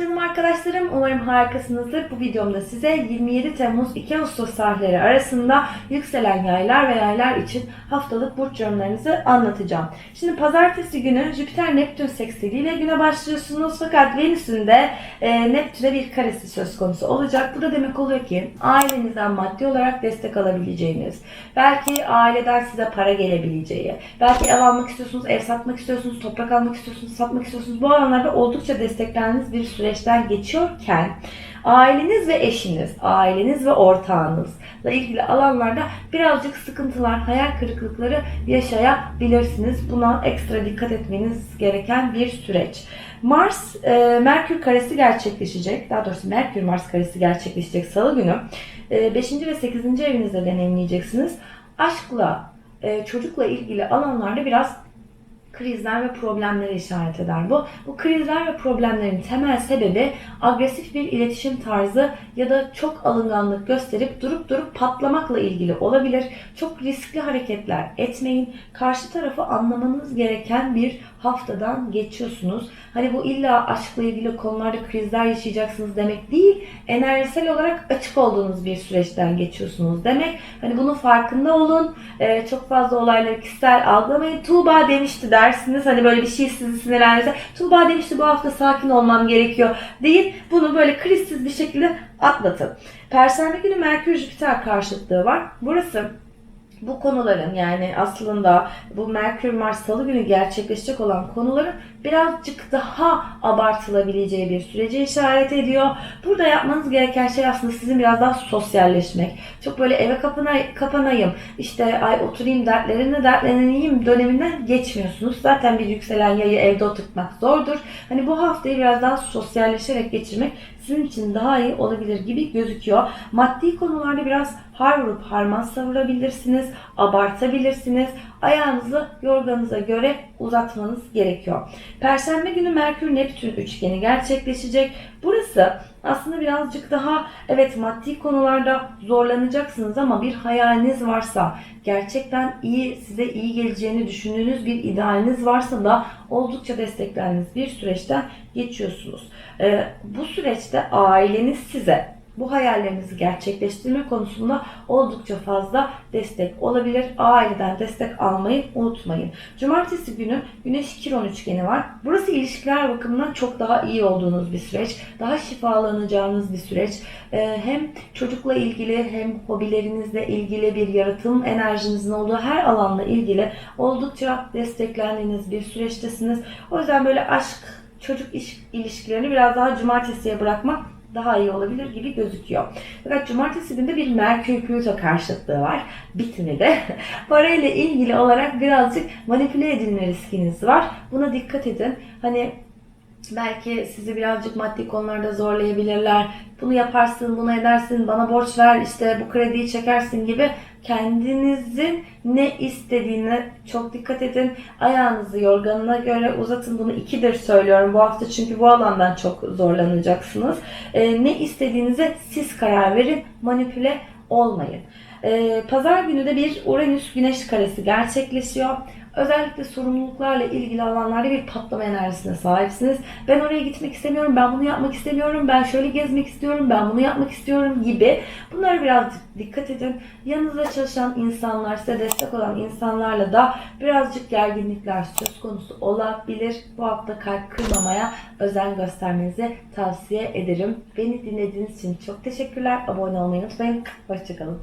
canım arkadaşlarım. Umarım harikasınızdır. Bu videomda size 27 Temmuz 2 Ağustos tarihleri arasında yükselen yaylar ve yaylar için haftalık burç yorumlarınızı anlatacağım. Şimdi pazartesi günü Jüpiter Neptün seksiliyle güne başlıyorsunuz. Fakat Venüs'ün de e, Neptün'e bir karesi söz konusu olacak. Bu da demek oluyor ki ailenizden maddi olarak destek alabileceğiniz, belki aileden size para gelebileceği, belki ev almak istiyorsunuz, ev satmak istiyorsunuz, toprak almak istiyorsunuz, satmak istiyorsunuz. Bu alanlarda oldukça desteklendiğiniz bir süreçten geçiyorken aileniz ve eşiniz, aileniz ve ortağınızla ilgili alanlarda birazcık sıkıntılar, hayal kırıklıkları yaşayabilirsiniz. Buna ekstra dikkat etmeniz gereken bir süreç. Mars, e, Merkür karesi gerçekleşecek. Daha doğrusu Merkür Mars karesi gerçekleşecek Salı günü. 5. ve 8. evinizde deneyimleyeceksiniz. Aşkla, e, çocukla ilgili alanlarda biraz krizler ve problemlere işaret eder bu. Bu krizler ve problemlerin temel sebebi agresif bir iletişim tarzı ya da çok alınganlık gösterip durup durup patlamakla ilgili olabilir. Çok riskli hareketler etmeyin. Karşı tarafı anlamanız gereken bir haftadan geçiyorsunuz. Hani bu illa aşkla ilgili konularda krizler yaşayacaksınız demek değil. Enerjisel olarak açık olduğunuz bir süreçten geçiyorsunuz demek. Hani bunun farkında olun. Ee, çok fazla olayları kişisel algılamayın. Tuğba demişti dersiniz. Hani böyle bir şey sizi sinirlendirse. Tuğba demişti bu hafta sakin olmam gerekiyor değil. Bunu böyle krizsiz bir şekilde atlatın. Perşembe günü Merkür Jüpiter karşıtlığı var. Burası bu konuların yani aslında bu Merkür Mars Salı günü gerçekleşecek olan konuların birazcık daha abartılabileceği bir sürece işaret ediyor. Burada yapmanız gereken şey aslında sizin biraz daha sosyalleşmek. Çok böyle eve kapana, kapanayım, işte ay oturayım dertlerine dertleneyim döneminden geçmiyorsunuz. Zaten bir yükselen yayı evde oturtmak zordur. Hani bu haftayı biraz daha sosyalleşerek geçirmek sizin için daha iyi olabilir gibi gözüküyor. Maddi konularda biraz har vurup harman savurabilirsiniz, abartabilirsiniz. Ayağınızı yorganıza göre uzatmanız gerekiyor. Perşembe günü Merkür Neptün üçgeni gerçekleşecek. Burası aslında birazcık daha evet maddi konularda zorlanacaksınız ama bir hayaliniz varsa gerçekten iyi size iyi geleceğini düşündüğünüz bir idealiniz varsa da oldukça desteklendiğiniz bir süreçten geçiyorsunuz. Ee, bu süreçte aileniz size bu hayallerinizi gerçekleştirme konusunda oldukça fazla destek olabilir. Aileden destek almayı unutmayın. Cumartesi günü Güneş Kiron üçgeni var. Burası ilişkiler bakımından çok daha iyi olduğunuz bir süreç. Daha şifalanacağınız bir süreç. Ee, hem çocukla ilgili hem hobilerinizle ilgili bir yaratım enerjinizin olduğu her alanla ilgili oldukça desteklendiğiniz bir süreçtesiniz. O yüzden böyle aşk, çocuk iş, ilişkilerini biraz daha cumartesiye bırakmak daha iyi olabilir gibi gözüküyor. Fakat cumartesi günde bir Merkür Plüto karşıtlığı var. Bitimi de. Parayla ilgili olarak birazcık manipüle edilme riskiniz var. Buna dikkat edin. Hani belki sizi birazcık maddi konularda zorlayabilirler. Bunu yaparsın, bunu edersin, bana borç ver, işte bu krediyi çekersin gibi kendinizin ne istediğine çok dikkat edin. Ayağınızı yorganına göre uzatın. Bunu ikidir söylüyorum bu hafta çünkü bu alandan çok zorlanacaksınız. Ee, ne istediğinize siz karar verin. Manipüle olmayın. Ee, Pazar günü de bir Uranüs Güneş karesi gerçekleşiyor. Özellikle sorumluluklarla ilgili alanlarda bir patlama enerjisine sahipsiniz. Ben oraya gitmek istemiyorum, ben bunu yapmak istemiyorum, ben şöyle gezmek istiyorum, ben bunu yapmak istiyorum gibi. Bunlara birazcık dikkat edin. Yanınızda çalışan insanlar, size destek olan insanlarla da birazcık gerginlikler söz konusu olabilir. Bu hafta kalp kırmamaya özen göstermenizi tavsiye ederim. Beni dinlediğiniz için çok teşekkürler. Abone olmayı unutmayın. Hoşçakalın.